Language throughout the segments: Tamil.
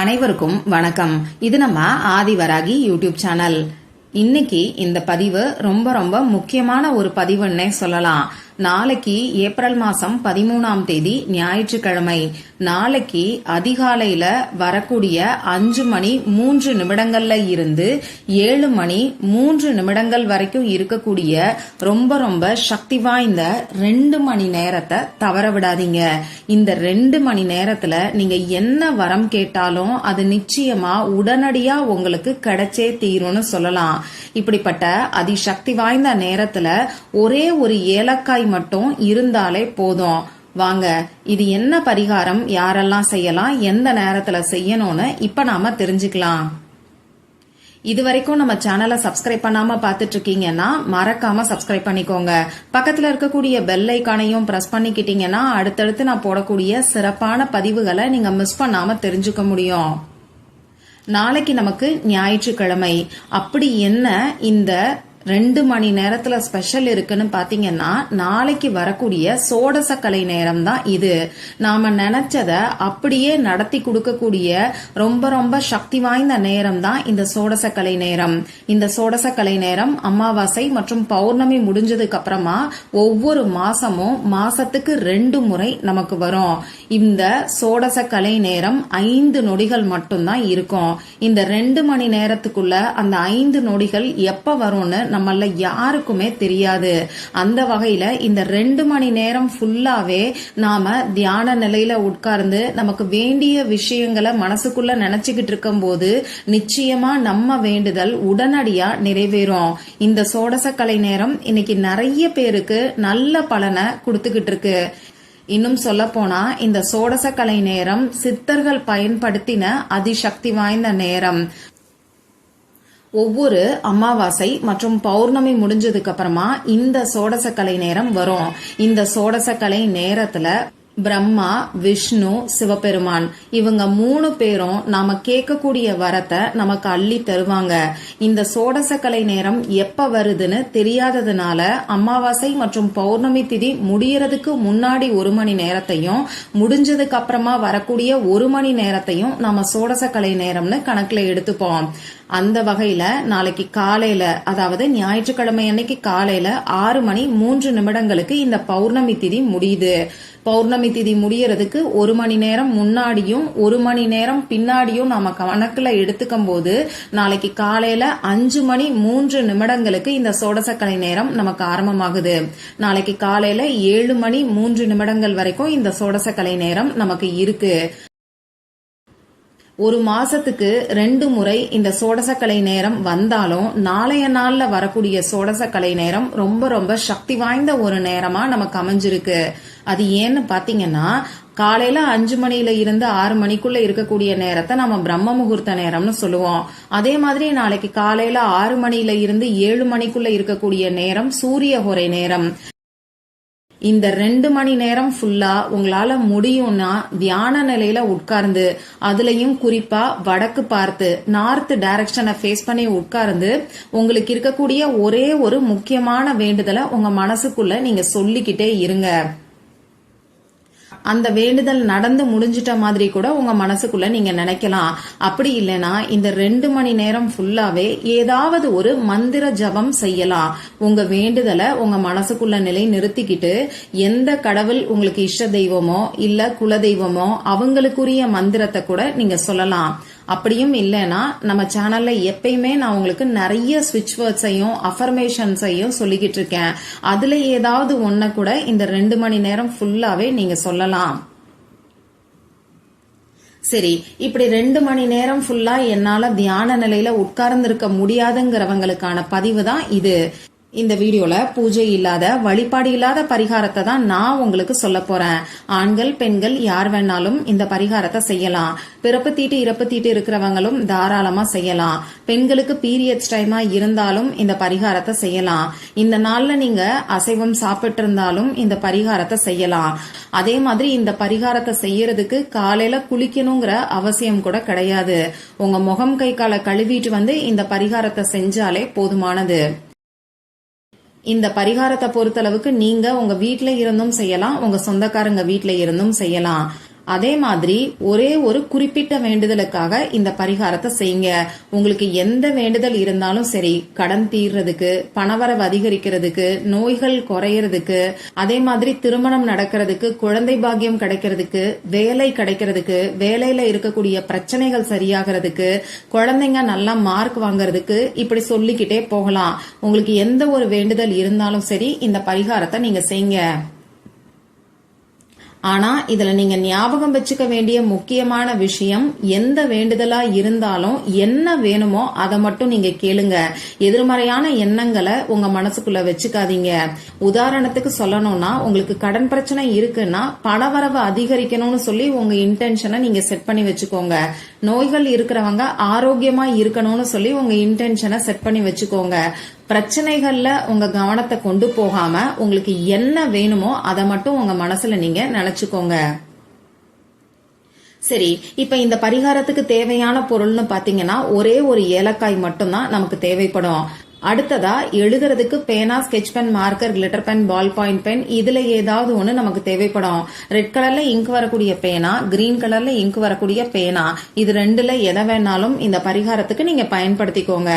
அனைவருக்கும் வணக்கம். இது நம்ம ஆதிவராகி யூடியூப் சேனல். இன்னைக்கு இந்த பதிவு ரொம்ப ரொம்ப முக்கியமான ஒரு பதிவுன்னே சொல்லலாம். நாளைக்கு ஏப்ரல் மாசம் பதிமூணாம் தேதி ஞாயிற்றுக்கிழமை. நாளைக்கு அதிகாலையில வரக்கூடிய அஞ்சு மணி மூன்று நிமிடங்கள்ல இருந்து ஏழு மணி மூன்று நிமிடங்கள் வரைக்கும் இருக்கக்கூடிய ரொம்ப ரொம்ப சக்தி வாய்ந்த ரெண்டு மணி நேரத்தை தவற விடாதீங்க. இந்த ரெண்டு மணி நேரத்துல நீங்க என்ன வரம் கேட்டாலும் அது நிச்சயமா உடனடியா உங்களுக்கு கிடைச்சே தீரும்னு சொல்லலாம். இப்படிப்பட்ட அதிசக்தி வாய்ந்த நேரத்துல ஒரே ஒரு ஏலக்காய் மட்டும் இருந்தாலே போதும். வாங்க இது என்ன பரிகாரம்? யாரெல்லாம் செய்யலாம்? எந்த நேரத்துல செய்யணும்னு இப்ப நாம தெரிஞ்சுக்கலாம். இது வரைக்கும் நம்ம சேனலை சப்ஸ்கிரைப் பண்ணாம பாத்துட்டு இருக்கீங்கன்னா மறக்காம சப்ஸ்கிரைப் பண்ணிக்கோங்க. பக்கத்துல இருக்கக்கூடிய பெல் ஐக்கானையும் பிரஸ் பண்ணிக்கிட்டீங்கன்னா அடுத்தடுத்து நான் போடக்கூடிய சிறப்பான பதிவுகளை நீங்க மிஸ் பண்ணாம தெரிஞ்சுக்க முடியும். நாளைக்கு நமக்கு ஞாயிற்றுக்கிழமை. அப்படி என்ன இந்த ரெண்டு மணி நேரத்துல ஸ்பெஷல் இருக்குன்னு பாத்தீங்கன்னா நாளைக்கு வரக்கூடிய சோடசக்கலை நேரம் தான் இது. நாம நினைச்சத அப்படியே நடத்தி கொடுக்கக்கூடிய ரொம்ப ரொம்ப சக்தி வாய்ந்த நேரம் தான் இந்த சோடசக்கலை நேரம். இந்த சோடசக்கலை நேரம் அமாவாசை மற்றும் பௌர்ணமி முடிஞ்சதுக்கு அப்புறமா ஒவ்வொரு மாசமும் மாசத்துக்கு ரெண்டு முறை நமக்கு வரும். இந்த சோடசக்கலை நேரம் ஐந்து நொடிகள் மட்டும்தான் இருக்கும். இந்த ரெண்டு மணி நேரத்துக்குள்ள அந்த ஐந்து நொடிகள் எப்ப வரும்னு நம்மள யாருக்குமே தெரியாது. அந்த வகையில இந்த ரெண்டு மணி நேரம் ஃபுல்லாவே நாம தியான நிலையில உட்கார்ந்து நமக்கு வேண்டிய விஷயங்களை மனசுக்குள்ள நினைச்சுக்கிட்டு இருக்கும் போது நிச்சயமா நம்ம வேண்டுதல் உடனடியா நிறைவேறும். இந்த சோடச கலை நேரம் இன்னைக்கு நிறைய பேருக்கு நல்ல பலனை கொடுத்துக்கிட்டு இருக்கு. இன்னும் சொல்ல போனா இந்த சோடச கலை நேரம் சித்தர்கள் பயன்படுத்தின அதிசக்தி வாய்ந்த நேரம். ஒவ்வொரு அமாவாசை மற்றும் பௌர்ணமி முடிஞ்சதுக்கு அப்புறமா இந்த சோடசக்கலை நேரம் வரும். இந்த சோடசக்கலை நேரத்துல பிரம்மா விஷ்ணு சிவபெருமான் இவங்க மூணு பேரும் நாம கேட்கக்கூடிய வரத்தை நமக்கு அள்ளி தருவாங்க. இந்த சோடசக்கலை நேரம் எப்ப வருதுன்னு தெரியாததுனால அமாவாசை மற்றும் பௌர்ணமி திதி முடியறதுக்கு முன்னாடி ஒரு மணி நேரத்தையும் முடிஞ்சதுக்கு அப்புறமா வரக்கூடிய ஒரு மணி நேரத்தையும் நாம சோடசக்கலை நேரம்னு கணக்குல எடுத்துப்போம். அந்த வகையில நாளைக்கு காலையில அதாவது ஞாயிற்றுக்கிழமை அன்னைக்கு காலையில ஆறு மணி மூன்று நிமிடங்களுக்கு இந்த பௌர்ணமி திதி முடியுது. பௌர்ணமி திதி முடியறதுக்கு ஒரு மணி நேரம் முன்னாடியும் ஒரு மணி நேரம் பின்னாடியும் நாம கணக்குல எடுத்துக்கும் போது நாளைக்கு காலையில அஞ்சு மணி மூன்று நிமிடங்களுக்கு இந்த சோடசக்கலை நேரம் நமக்கு ஆரம்பமாகுது. நாளைக்கு காலையில ஏழு மணி மூன்று நிமிடங்கள் வரைக்கும் இந்த சோடசக்கலை நேரம் நமக்கு இருக்கு. ஒரு மாசத்துக்கு ரெண்டு முறை இந்த சோடசக்கலை நேரம் வந்தாலும் நாளைய நாள்ல வரக்கூடிய சோடசக்கலை நேரம் ரொம்ப ரொம்ப சக்தி வாய்ந்த ஒரு நேரமா நமக்கு அமைஞ்சிருக்கு. அது ஏன்னு பாத்தீங்கன்னா காலையில அஞ்சு மணியில இருந்து ஆறு மணிக்குள்ள இருக்கக்கூடிய நேரத்தை நம்ம பிரம்ம முகூர்த்த நேரம்னு சொல்லுவோம். அதே மாதிரி நாளைக்கு காலையில ஆறு மணியில இருந்து ஏழு மணிக்குள்ள இருக்கக்கூடிய நேரம் சூரிய ஹொரை நேரம். இந்த ரெண்டு மணி நேரம் ஃபுல்லா உங்களால முடியும்னா தியான நிலையில உட்கார்ந்து அதுலயும் குறிப்பா வடக்கு பார்த்து நார்த் டைரக்ஷனை ஃபேஸ் பண்ணி உட்கார்ந்து உங்களுக்கு இருக்கக்கூடிய ஒரே ஒரு முக்கியமான வேண்டுதலை உங்க மனசுக்குள்ள நீங்க சொல்லிக்கிட்டே இருங்க. அந்த வேண்டுதல் நடந்து முடிஞ்சிட்ட மாதிரி கூட உங்க மனசுக்குள்ள நீங்க நினைக்கலாம். அப்படி இல்லைன்னா இந்த ரெண்டு மணி நேரம் ஃபுல்லாவே ஏதாவது ஒரு மந்திர ஜபம் செய்யலாம். உங்க வேண்டுதலை உங்க மனசுக்குள்ள நிலை நிறுத்திக்கிட்டு எந்த கடவுள் உங்களுக்கு இஷ்ட தெய்வமோ இல்ல குல தெய்வமோ அவங்களுக்குரிய மந்திரத்தை கூட நீங்க சொல்லலாம். அப்படியும் இல்லைன்னா நம்ம சேனல்ல எப்பயுமே நான் உங்களுக்கு நிறைய ஸ்விட்ச் வேர்ட்ஸையும் அஃபர்மேஷன்ஸையும் சொல்லிக்கிட்டு இருக்கேன். அதுல ஏதாவது ஒன்ன கூட இந்த ரெண்டு மணி நேரம் ஃபுல்லாவே நீங்க சொல்லலாம். சரி இப்படி ரெண்டு மணி நேரம் ஃபுல்லா என்னால தியான நிலையில உட்கார்ந்து இருக்க முடியாதுங்கிறவங்களுக்கான பதிவு தான் இது. இந்த வீடியோல பூஜை இல்லாத வழிபாடு இல்லாத பரிகாரத்தை தான் நான் உங்களுக்கு சொல்ல போறேன். ஆண்கள் பெண்கள் யார் வேணாலும் இந்த பரிகாரத்தை செய்யலாம். பிறப்பு தீட்டு இறப்பு தீட்டு இருக்கிறவங்களும் தாராளமா செய்யலாம். பெண்களுக்கு பீரியட்ஸ் டைமா இருந்தாலும் இந்த பரிகாரத்தை செய்யலாம். இந்த நாள்ல நீங்க அசைவம் சாப்பிட்டு இருந்தாலும் இந்த பரிகாரத்தை செய்யலாம். அதே மாதிரி இந்த பரிகாரத்தை செய்யறதுக்கு காலையில குளிக்கணுங்கிற அவசியம் கூட கிடையாது. உங்க முகம் கை காலை கழுவிட்டு வந்து இந்த பரிகாரத்தை செஞ்சாலே போதுமானது. இந்த பரிகாரத்தை பொறுத்தளவுக்கு நீங்க உங்க வீட்ல இருந்தும் செய்யலாம் உங்க சொந்தக்காரங்க வீட்ல இருந்தும் செய்யலாம். அதே மாதிரி ஒரே ஒரு குறிப்பிட்ட வேண்டுதலுக்காக இந்த பரிகாரத்தை செய்யுங்க. உங்களுக்கு எந்த வேண்டுதல் இருந்தாலும் சரி கடன் தீர்றதுக்கு பணவரவு அதிகரிக்கிறதுக்கு நோய்கள் குறையறதுக்கு அதே மாதிரி திருமணம் நடக்கிறதுக்கு குழந்தை பாக்கியம் கிடைக்கிறதுக்கு வேலை கிடைக்கிறதுக்கு வேலையில இருக்கக்கூடிய பிரச்சனைகள் சரியாகிறதுக்கு குழந்தைங்க நல்லா மார்க் வாங்குறதுக்கு இப்படி சொல்லிக்கிட்டே போகலாம். உங்களுக்கு எந்த ஒரு வேண்டுதல் இருந்தாலும் சரி இந்த பரிகாரத்தை நீங்க செய்யுங்க. ஆனா இதுல நீங்க ஞாபகம் வச்சுக்க வேண்டிய முக்கியமான விஷயம் எந்த வேண்டுதலா இருந்தாலும் என்ன வேணுமோ அதை மட்டும் நீங்க கேளுங்க. எதிர்மறையான எண்ணங்களை உங்க மனசுக்குள்ள வச்சுக்காதீங்க. உதாரணத்துக்கு சொல்லணும்னா உங்களுக்கு கடன் பிரச்சனை இருக்குன்னா பணவரவு அதிகரிக்கணும்னு சொல்லி உங்க இன்டென்ஷனை நீங்க செட் பண்ணி வச்சுக்கோங்க. நோய்கள் இருக்கிறவங்க ஆரோக்கியமா இருக்கணும்னு சொல்லி உங்க இன்டென்ஷனை செட் பண்ணி வச்சுக்கோங்க. பிரச்சனைகள்ல உங்க கவனத்தை கொண்டு போகாம உங்களுக்கு என்ன வேணுமோ அதை மட்டும் உங்க மனசுல நீங்க நினைச்சுக்கோங்க. சரி இப்ப இந்த பரிகாரத்துக்கு தேவையான பொருள்னு பாத்தீங்கன்னா ஒரே ஒரு ஏலக்காய் மட்டும்தான் நமக்கு தேவைப்படும். அடுத்ததா எழுதுறதுக்கு பேனா sketch pen marker glitter pen ball point pen இதுல ஏதாவது ஒண்ணு நமக்கு தேவைப்படும். ரெட் கலர்ல இங்க் வரக்கூடிய பேனா கிரீன் கலர்ல இங்க் வரக்கூடிய பேனா இது ரெண்டுல எதை வேணாலும் இந்த பரிகாரத்துக்கு நீங்க பயன்படுத்திக்கோங்க.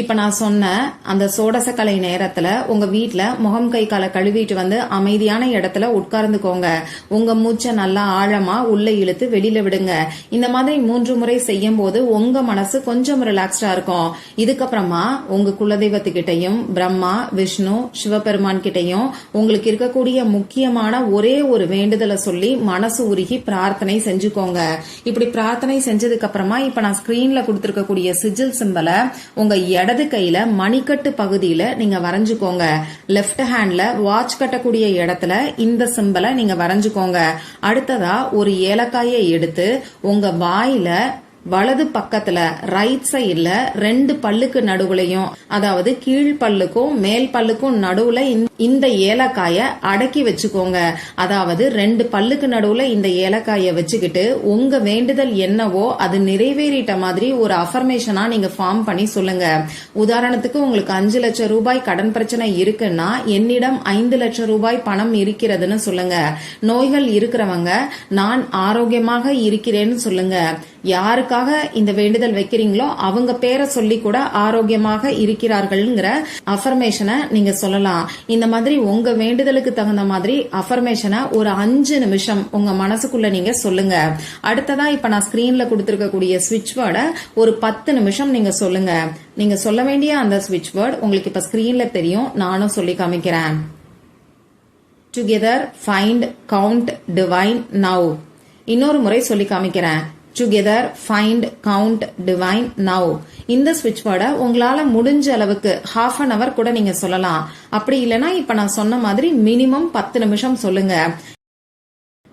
இப்ப நான் சொன்ன அந்த சோடசக்கலை நேரத்துல உங்க வீட்டுல முகம் கை காலை கழுவிட்டு வந்து அமைதியான இடத்துல உட்கார்ந்துக்கோங்க. உங்க மூச்சை நல்லா ஆழமா உள்ள இழுத்து வெளியில விடுங்க. இந்த மாதிரி மூன்று முறை செய்யும் போது உங்க மனசு கொஞ்சம் ரிலாக்ஸ்டா இருக்கும். இதுக்கப்புறமா உங்க குலதெய்வத்துக்கிட்டையும் பிரம்மா விஷ்ணு சிவபெருமான் கிட்டையும் உங்களுக்கு இருக்கக்கூடிய முக்கியமான ஒரே ஒரு வேண்டுதலை சொல்லி மனசு உருகி பிரார்த்தனை செஞ்சுக்கோங்க. இப்படி பிரார்த்தனை செஞ்சதுக்கு அப்புறமா இப்ப நான் ஸ்கிரீன்ல கொடுத்திருக்கக்கூடிய சிஜில் சிம்பலை உங்க இடது கையில மணிக்கட்டு பகுதியில நீங்க வரைஞ்சுக்கோங்க. லெஃப்ட் ஹேண்ட்ல வாட்ச் கட்டக்கூடிய இடத்துல இந்த சிம்பலை நீங்க வரைஞ்சுக்கோங்க. அடுத்ததா ஒரு ஏலக்காயை எடுத்து உங்க வாயில வலது பக்கத்துல ரைட் சைட்ல ரெண்டு பல்லுக்கு நடுவுலையும் அதாவது கீழ் பல்லுக்கும் மேல் பல்லுக்கும் நடுவுல இந்த ஏலக்காய அடக்கி வச்சுக்கோங்க. அதாவது ரெண்டு பல்லுக்கு நடுவுல இந்த ஏலக்காய வச்சுக்கிட்டு உங்க வேண்டுதல் என்னவோ அது நிறைவேறிட்ட மாதிரி ஒரு அஃபர்மேஷனா நீங்க ஃபார்ம் பண்ணி சொல்லுங்க. உதாரணத்துக்கு உங்களுக்கு அஞ்சு லட்சம் ரூபாய் கடன் பிரச்சனை இருக்குன்னா என்னிடம் ஐந்து லட்சம் ரூபாய் பணம் இருக்கிறதுன்னு சொல்லுங்க. நோய்கள் இருக்கிறவங்க நான் ஆரோக்கியமாக இருக்கிறேன்னு சொல்லுங்க. யாருக்காக இந்த வேண்டுதல் வைக்கிறீங்களோ அவங்க பேரை சொல்லி கூட ஆரோக்கியமாக இருக்கிறார்கள்ங்கிற அஃபர்மேஷனை நீங்க சொல்லலாம். இந்த மாதிரி உங்க வேண்டுதலுக்கு தகுந்த மாதிரி அஃபர்மேஷனை ஒரு அஞ்சு நிமிஷம் உங்க மனசுக்குள்ள நீங்க சொல்லுங்க. அடுத்ததா இப்ப நான் ஸ்கிரீன்ல கொடுத்திருக்கக்கூடிய ஸ்விட்ச் வேர்டை ஒரு பத்து நிமிஷம் நீங்க சொல்லுங்க. நீங்க சொல்ல வேண்டிய அந்த ஸ்விட்ச் வேர்டு உங்களுக்கு இப்ப ஸ்கிரீன்ல தெரியும். நானும் சொல்லி காமிக்கிறேன். Together find count divine now இன்னொரு முறை சொல்லி காமிக்கிறேன். Together find count divine now இந்த ஸ்விட்ச் வேர்டை உங்களால முடிஞ்ச அளவுக்கு ஹாஃப் அன் அவர் கூட நீங்க சொல்லலாம். அப்படி இல்லைன்னா இப்ப நான் சொன்ன மாதிரி மினிமம் பத்து நிமிஷம் சொல்லுங்க.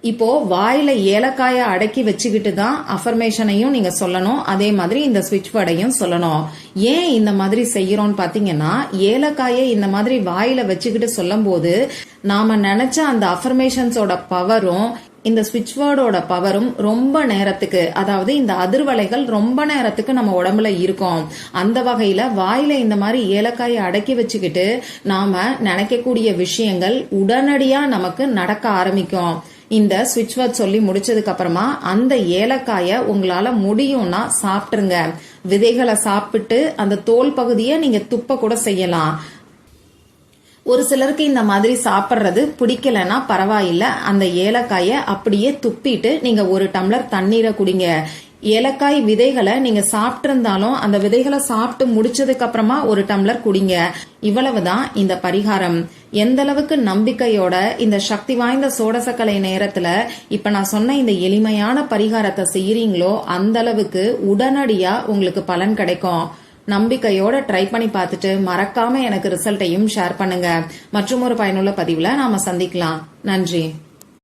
இப்போ வாயில ஏலக்காய அடக்கி வச்சுக்கிட்டு தான் அஃபர்மேஷனையும் நீங்க சொல்லணும். அதே மாதிரி இந்த ஸ்விட்ச் வேர்டையும் சொல்லணும். ஏன் இந்த மாதிரி செய்யறோம்னு பாத்தீங்கன்னா ஏலக்காயை இந்த மாதிரி வாயில வச்சுக்கிட்டு சொல்லும் போது நாம நினைச்ச அந்த அஃபர்மேஷன்ஸோட பவரும் இந்த ஸ்விட்ச் வேர்டோட பவரும் ரொம்ப நேரத்துக்கு அதாவது இந்த அதிர்வலைகள் ரொம்ப நேரத்துக்கு நம்ம உடம்புல இருக்கும். அந்த வகையில வாயில இந்த மாதிரி ஏலக்காயை அடக்கி வச்சுக்கிட்டு நாம நினைக்கக்கூடிய விஷயங்கள் உடனடியா நமக்கு நடக்க ஆரம்பிக்கும். இந்த சுவிட்ச் வேர்ட் சொல்லி முடிச்சதுக்கு அப்புறமா அந்த ஏலக்காய உங்களால முடியும்னா சாப்பிட்டுருங்க. விதைகளை சாப்பிட்டு அந்த தோல் பகுதியை நீங்க துப்ப கூட செய்யலாம். ஒரு சிலருக்கு இந்த மாதிரி சாப்பிட்றது பிடிக்கலன்னா பரவாயில்ல. அந்த ஏலக்காயை அப்படியே துப்பிட்டு நீங்க ஒரு டம்ளர் தண்ணீரை குடிங்க. ஏலக்காய் விதைகளை நீங்க சாப்பிட்டிருந்தாலும் அந்த விதைகளை சாப்பிட்டு முடிச்சதுக்கு அப்புறமா ஒரு டம்ளர் குடிங்க. இவ்வளவுதான் இந்த பரிகாரம். எந்த அளவுக்கு நம்பிக்கையோட இந்த சக்தி வாய்ந்த சோடசக்கலை நேரத்துல இப்ப நான் சொன்ன இந்த எளிமையான பரிகாரத்தை செய்யறீங்களோ அந்த அளவுக்கு உடனடியா உங்களுக்கு பலன் கிடைக்கும். நம்பிக்கையோட ட்ரை பண்ணி பார்த்துட்டு மறக்காம எனக்கு ரிசல்ட்டையும் ஷேர் பண்ணுங்க. மற்றும் ஒரு பயனுள்ள பதிவுல நாம சந்திக்கலாம். நன்றி.